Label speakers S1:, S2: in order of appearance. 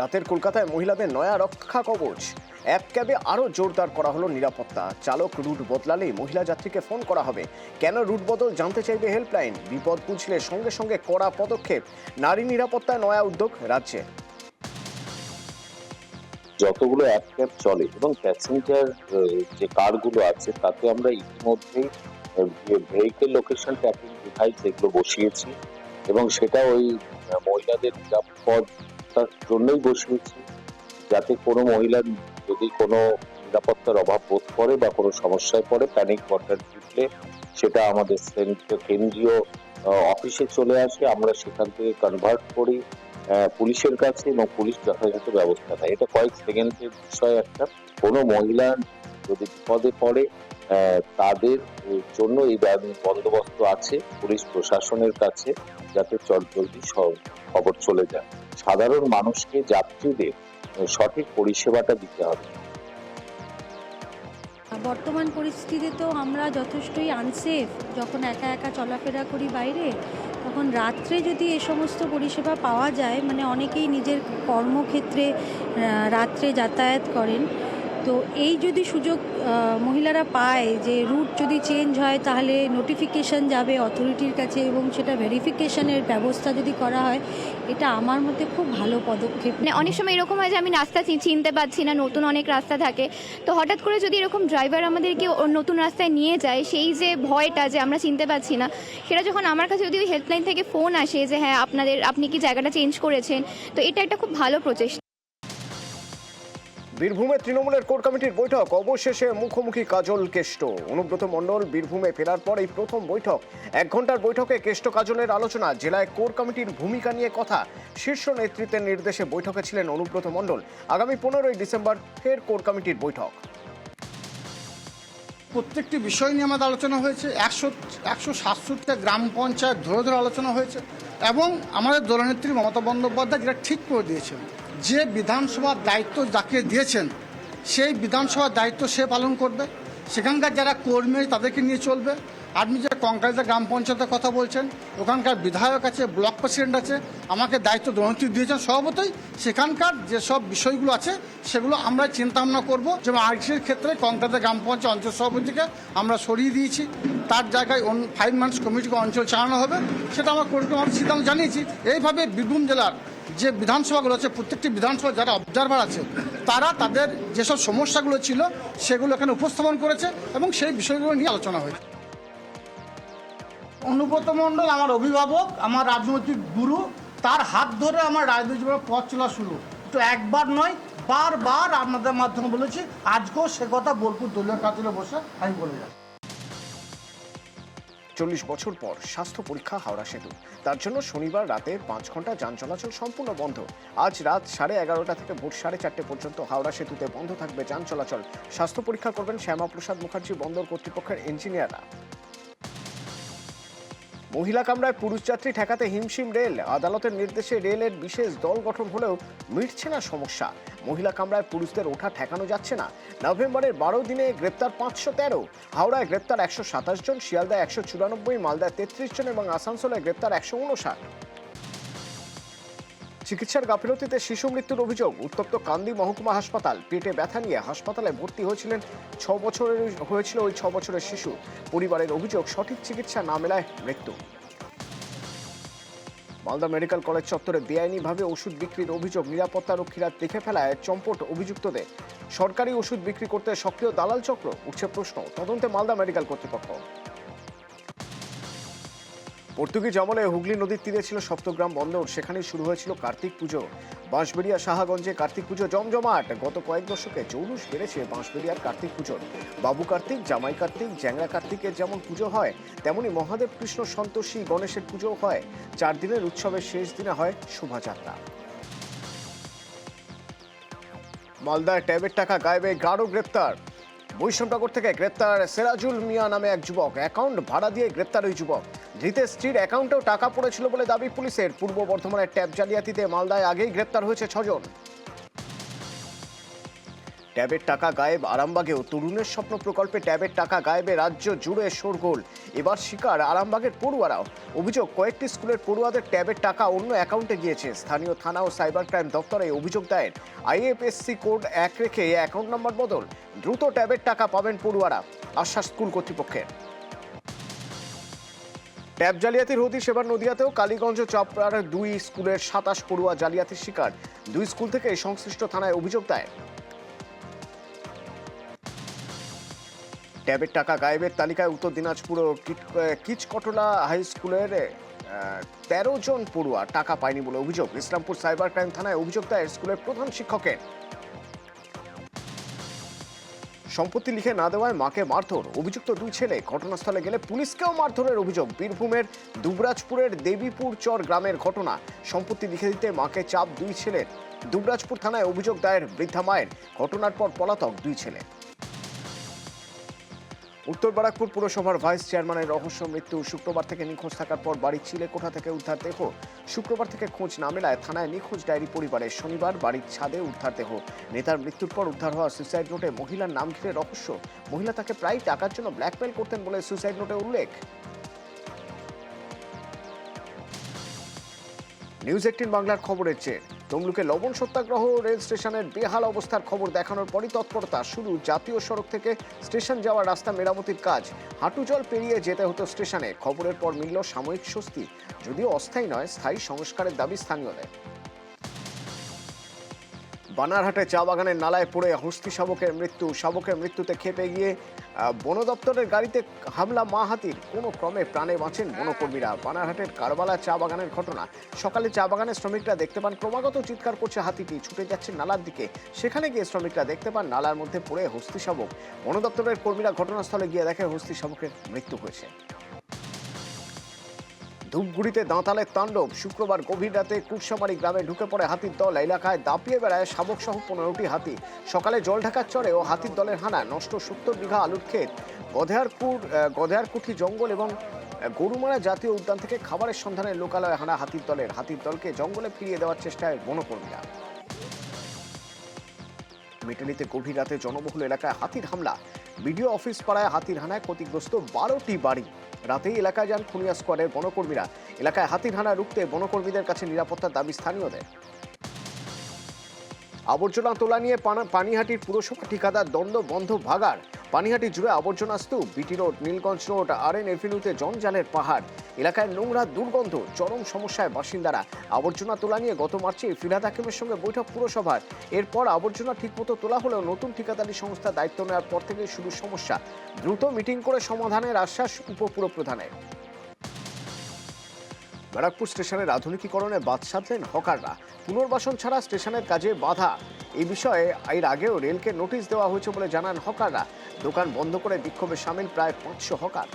S1: রাতের কলকাতায় মহিলাদের নয়া রক্ষা কবচ। অ্যাপ ক্যাবে আরও জোরদার করা হলো নিরাপত্তা। চালক রুট বদলালেই মহিলা যাত্রীকে ফোন করা হবে। কেন রুট বদল জানতে চাইবে হেল্পলাইন? বিপদ বুঝলে সঙ্গে সঙ্গে কড়া পদক্ষেপ। নারী নিরাপত্তায় নয়া উদ্যোগ রাজ্যে।
S2: যতগুলো অ্যাপ ক্যাব চলে এবং প্যাসেঞ্জার যে কারগুলো আছে, তাতে আমরা ইতিমধ্যেই ভেহিকেল লোকেশন ট্র্যাকিং ডিভাইস এগুলো বসিয়েছি। এবং সেটা ওই মহিলাদের মহিলাদের নিরাপত্তার জন্যই বসিয়েছি যাতে কোনো মহিলার যদি কোনো নিরাপত্তার অভাব বোধ করে বা কোনো সমস্যায় পড়ে প্যানিক বাটন টিপলে সেটা আমাদের কেন্দ্রীয় অফিসে চলে আসে। আমরা সেখান থেকে কনভার্ট করি পুলিশের কাছে এবং পুলিশ যথাযথ ব্যবস্থা নেয়। এটা কয়েক সেকেন্ডের বিষয় একটা। কোনো মহিলা যদি বিপদে পড়ে তাদের জন্য এই বন্দোবস্ত আছে পুলিশ প্রশাসনের কাছে যাতে চট জলদি খবর চলে যায়। সাধারণ মানুষকে, যাত্রীদের সঠিক পরিষেবাটা দিতে হবে।
S3: বর্তমান পরিস্থিতিতে তো আমরা যথেষ্টই আনসেফ যখন একা একা চলাফেরা করি বাইরে, তখন রাত্রে যদি এ সমস্ত পরিষেবা পাওয়া যায় মানে অনেকেই নিজের কর্মক্ষেত্রে রাত্রে যাতায়াত করেন তো এই যদি সুযোগ মহিলারা পায় যে রুট যদি চেঞ্জ হয়, তাহলে নোটিফিকেশন যাবে অথরিটির কাছে এবং সেটা ভেরিফিকেশানের ব্যবস্থা যদি করা হয়, এটা আমার মতে খুব ভালো পদক্ষেপ।
S4: মানে অনেক সময় এরকম হয় যে আমি রাস্তা চিনতে পারছি না, নতুন অনেক রাস্তা থাকে। তো হঠাৎ করে যদি এরকম ড্রাইভার আমাদেরকে নতুন রাস্তায় নিয়ে যায়, সেই যে ভয়টা যে আমরা চিনতে পারছি না, সেটা যখন আমার কাছে যদি হেল্পলাইন থেকে ফোন আসে যে হ্যাঁ আপনাদের, আপনি কি জায়গাটা চেঞ্জ করেছেন, তো এটা একটা খুব ভালো প্রচেষ্টা।
S1: বীরভূমে তৃণমূলের কোর কমিটির বৈঠক। অবশেষে মুখোমুখি কাজল কেষ্ট। অনুব্রত মণ্ডল বীরভূমে ফেরার পর এই প্রথম বৈঠক। এক ঘণ্টার বৈঠকে কেষ্ট কাজলের আলোচনা, জেলায় কোর কমিটির ভূমিকা নিয়ে কথা। শীর্ষ নেতৃত্বের নির্দেশে বৈঠকে ছিলেন অনুব্রত মণ্ডল। আগামী পনেরোই ডিসেম্বর ফের কোর কমিটির বৈঠক।
S5: প্রত্যেকটি বিষয় নিয়ে আমাদের আলোচনা হয়েছে। একশো একশো সাতষট্টিটা গ্রাম পঞ্চায়েত ধরে ধরে আলোচনা হয়েছে। এবং আমাদের দলনেত্রী মমতা বন্দ্যোপাধ্যায় যেটা ঠিক করে দিয়েছেন। যে বিধানসভার দায়িত্ব যাকে দিয়েছেন, সেই বিধানসভার দায়িত্ব সে পালন করবে। সেখানকার যারা কর্মী তাদেরকে নিয়ে চলবে। আপনি যে কঙ্কালিতা গ্রাম পঞ্চায়েতের কথা বলছেন, ওখানকার বিধায়ক আছে, ব্লক প্রেসিডেন্ট আছে, আমাকে দায়িত্ব দলনেত্রী দিয়েছেন স্বভাবতই। সেখানকার যেসব বিষয়গুলো আছে, সেগুলো আমরা চিন্তা ভাবনা করব। যেমন আইসির ক্ষেত্রে কঙ্কালিতা গ্রাম পঞ্চায়েত অঞ্চল সভাপতিকে আমরা সরিয়ে দিয়েছি। তার জায়গায় ফাইভ মান্থস কমিটিকে অঞ্চল চালানো হবে। সেটা আমরা আমরা সিদ্ধান্ত জানিয়েছি। এইভাবে বীরভূম জেলার যে বিধানসভাগুলো আছে, প্রত্যেকটি বিধানসভা যারা অবজারভার আছে, তারা তাদের যেসব সমস্যাগুলো ছিল, সেগুলো এখানে উপস্থাপন করেছে এবং সেই বিষয়গুলো নিয়ে আলোচনা হয়েছে। অনুব্রত মণ্ডল আমার অভিভাবক, আমার রাজনৈতিক গুরু, তার হাত ধরে আমার রাজনৈতিক পথ চলা শুরু। তো একবার নয়, বারবার আপনাদের মাধ্যমে বলেছি, আজকেও সে কথা বোলপুর দলীয় কাতিলে বসে আমি বলে যাচ্ছি।
S1: চল্লিশ বছর পর স্বাস্থ্য পরীক্ষা হাওড়া সেতু। তার জন্য শনিবার রাতে পাঁচ ঘণ্টা যান চলাচল সম্পূর্ণ বন্ধ। আজ রাত সাড়ে এগারোটা থেকে ভোর সাড়ে চারটে পর্যন্ত হাওড়া সেতুতে বন্ধ থাকবে যান চলাচল। স্বাস্থ্য পরীক্ষা করবেন শ্যামাপ্রসাদ মুখার্জি বন্দর কর্তৃপক্ষের ইঞ্জিনিয়াররা। মহিলা কামরায় পুরুষ যাত্রী ঠেকাতে হিমশিম রেল। আদালতের নির্দেশে রেলের বিশেষ দল গঠন হলেও মিটছে না সমস্যা। মহিলা কামরায় পুরুষদের ওঠা ঠেকানো যাচ্ছে না। নভেম্বরের বারো দিনে গ্রেপ্তার পাঁচশো তেরো, হাওড়ায় গ্রেপ্তার একশো সাতাশ জন, শিয়ালদায় একশো চুরানব্বই, মালদায় তেত্রিশ জন এবং আসানসোলে গ্রেপ্তার একশো উনষাট চিকিৎসার গাফিলতিতে শিশু মৃত্যুর অভিযোগ। উত্তপ্ত কান্দি মহকুমা হাসপাতাল। পেটে ব্যথা নিয়ে হাসপাতালে ভর্তি হয়েছিলেন ছ বছরের হয়েছিল ওই ছ বছরের শিশু। পরিবারের অভিযোগ, সঠিক চিকিৎসা না মেলায় মৃত্যু। মালদা মেডিকেল কলেজ চত্বরে বেআইনিভাবে ওষুধ বিক্রির অভিযোগ, নিরাপত্তা রক্ষীরা দেখে ফেলায় চম্পট অভিযুক্তদের। সরকারি ওষুধ বিক্রি করতে সক্রিয় দালাল চক্র? উঠছে প্রশ্ন। তদন্তে মালদা মেডিকেল কর্তৃপক্ষ। পর্তুগিজ আমলে হুগলি নদীর তীরে ছিল সপ্তগ্রাম বন্দর, সেখানেই শুরু হয়েছিল কার্তিক পুজো। বাঁশবেড়িয়া সাহাগঞ্জে কার্তিক পুজো জমজমাট। গত কয়েক দশকে জৌলুস বেড়েছে বাঁশবেড়িয়ার কার্তিক পুজোর বাবু কার্তিক, জামাই কার্তিক, জ্যাংরা কার্তিকের যেমন পুজো হয়, তেমনি মহাদেব কৃষ্ণ সন্তোষী গণেশের পুজো হয়। চার দিনের উৎসবের শেষ দিনে হয় শোভাযাত্রা। মালদায় ট্যাবের টাকা গায়েবে গাঢ় গ্রেপ্তার। বৈষ্ণবনগর থেকে গ্রেপ্তার সেরাজুল মিয়া নামে এক যুবক। অ্যাকাউন্ট ভাড়া দিয়ে গ্রেপ্তার ওই যুবক। ধৃতের স্ত্রীর অ্যাকাউন্টেও টাকা পড়েছিল বলে দাবি পুলিশের। পূর্ব বর্ধমানের ট্যাব জালিয়াতিতে মালদায় আগেই গ্রেপ্তার হয়েছে ছজন। ট্যাবের টাকা গায়েব আরামবাগেও তরুণের স্বপ্ন প্রকল্পে ট্যাবের টাকা গায়েবে রাজ্য জুড়ে শোরগোল। এবার শিকার আরামবাগের পড়ুয়ারাও। অভিযোগ, কয়েকটি স্কুলের পড়ুয়াদের ট্যাবের টাকা অন্য অ্যাকাউন্টে গিয়েছে। স্থানীয় থানা ও সাইবার ক্রাইম দপ্তরে অভিযোগ দায়ের। আইএফএসসি কোড এক রেখে অ্যাকাউন্ট নম্বর বদল। দ্রুত ট্যাবের টাকা পাবেন পড়ুয়ারা। আশ্বাস স্কুল কর্তৃপক্ষের। ট্যাব জালিয়াতির হদিশ এবার নদিয়াতেও। কালীগঞ্জ চাপড়ার দুই স্কুলের সাতাশ পড়ুয়া জালিয়াতির শিকার। দুই স্কুল থেকে সংশ্লিষ্ট থানায় অভিযোগ দায়ের ট্যাবের টাকা গায়েবের তালিকায় উত্তর দিনাজপুর ও কিট- কিচকটলা হাই স্কুলের তেরো জন পড়ুয়া টাকা পায়নি বলে অভিযোগ। ইসলামপুর সাইবার ক্রাইম থানায় অভিযোগ দায়ের স্কুলের প্রধান শিক্ষকের। সম্পত্তি লিখে না দেওয়ায় মাকে মারধর। অভিযুক্ত দুই ছেলে ঘটনাস্থলে গেলে পুলিশকেও মারধরের অভিযোগ। বীরভূমের দুবরাজপুরের দেবীপুর চর গ্রামের ঘটনা। সম্পত্তি লিখে দিতে মাকে চাপ দুই ছেলের। দুবরাজপুর থানায় অভিযোগ দায়ের বৃদ্ধা মায়ের। ঘটনার পর পলাতক দুই ছেলে। উত্তর বারাকপুর পুরসভার ভাইস চেয়ারম্যানের রহস্য মৃত্যু শুক্রবার থেকে নিখোঁজ থাকার পর বাড়ির চিলেকোঠা থেকে উদ্ধার দেহ। শুক্রবার থেকে খোঁজ না মেলায় থানায় নিখোঁজ ডায়েরি পরিবারের শনিবার বাড়ির ছাদে উদ্ধার দেহ। নেতার মৃত্যুর পর উদ্ধার হওয়া সুইসাইড নোটে মহিলার নাম ঘিরে রহস্য। মহিলা তাকে প্রায় টাকার জন্য ব্ল্যাকমেল করতেন বলে সুইসাইড নোটে উল্লেখ। নিউজ এইটিন বাংলার খবরের চেয়ে তমলুকে লবণ সত্যাগ্রহ রেল স্টেশনের বেহাল অবস্থার খবর দেখানোর পরই তৎপরতা শুরু। জাতীয় সড়ক থেকে স্টেশন যাওয়ার রাস্তা মেরামতির কাজ। হাঁটু জল পেরিয়ে যেতে হতো স্টেশনে। খবরের পর মিলল সাময়িক স্বস্তি। যদিও অস্থায়ী নয়, স্থায়ী সংস্কারের দাবি স্থানীয়দের। বানারহাটে চা বাগানের নালায় পড়ে হস্তি শাবকের মৃত্যু। শাবকের মৃত্যুতে খেপে গিয়ে বন দপ্তরের গাড়িতে হামলা মা হাতির। কোনো ক্রমে প্রাণে বাঁচেন বনকর্মীরা। বানারহাটের কারবালা চা বাগানের ঘটনা। সকালে চা বাগানের শ্রমিকরা দেখতে পান, ক্রমাগত চিৎকার করছে হাতিটি। ছুটে যাচ্ছে নালার দিকে। সেখানে গিয়ে শ্রমিকরা দেখতে পান, নালার মধ্যে পড়ে হস্তি শাবক। বন দপ্তরের কর্মীরা ঘটনাস্থলে গিয়ে দেখে হস্তি শাবকের মৃত্যু হয়েছে। ধূপগুড়িতে দাঁতালের তাণ্ডব। শুক্রবার গভীর রাতে কুরসামারি গ্রামে ঢুকে পড়ে হাতির দল। এলাকায় দাপিয়ে বেড়ায় শাবক সহ পনেরোটি হাতি। সকালে জল ঢাকার চরে ও হাতির দলের হানা, নষ্ট সত্তর বিঘা আলুর ক্ষেত। গধেয়ারপুর গধেয়ারকুঠি জঙ্গল এবং গরুমারা জাতীয় উদ্যান থেকে খাবারের সন্ধানে লোকালয়ে হানা হাতির দলের। হাতির দলকে জঙ্গলে ফিরিয়ে দেওয়ার চেষ্টায় বনকর্মীরা। মেটালিতে গভীর রাতে জনবহুল এলাকায় হাতির হামলা। বিডিও অফিস পাড়ায় হাতির হানায় ক্ষতিগ্রস্ত বারোটি বাড়ি। রাতেই এলাকায় যান খুনিয়া স্কোয়াডের বনকর্মীরা। এলাকায় হাতির হানা রুখতে বনকর্মীদের কাছে নিরাপত্তার দাবি স্থানীয়দের। আবর্জনা তোলা নিয়ে পানা- পানিহাটির পুরসভা ঠিকাদার দ্বন্দ্ব বন্ধ ভাগার পানিহাটি জুড়ে আবর্জনা স্তূপ, BT road Nilganj road, R N এভিনিউতে জঞ্জালের পাহাড়। এলাকায় নোংরা দুর্গন্ধ, চরম সমস্যায় বাসিন্দারা। আবর্জনা তোলা নিয়ে গত মার্চে ফিরাদ হাকিমের সঙ্গে বৈঠক পুরসভার। এরপর আবর্জনা ঠিকমতো তোলা হলেও নতুন ঠিকাদারি সংস্থা দায়িত্ব নেওয়ার পর থেকে শুরু সমস্যা। দ্রুত মিটিং করে সমাধানের আশ্বাস উপপুর প্রধানের ব্যারাকপুর স্টেশনের আধুনিকীকরণে বাদ সাধলেন হকাররা। পুনর্বাসন ছাড়া স্টেশনের কাজে বাধা। এই বিষয়ে এর আগেও রেলকে নোটিশ দেওয়া হয়েছে বলে জানান হকাররা। দোকান বন্ধ করে বিক্ষোভে সামিল প্রায় পাঁচশো হকার।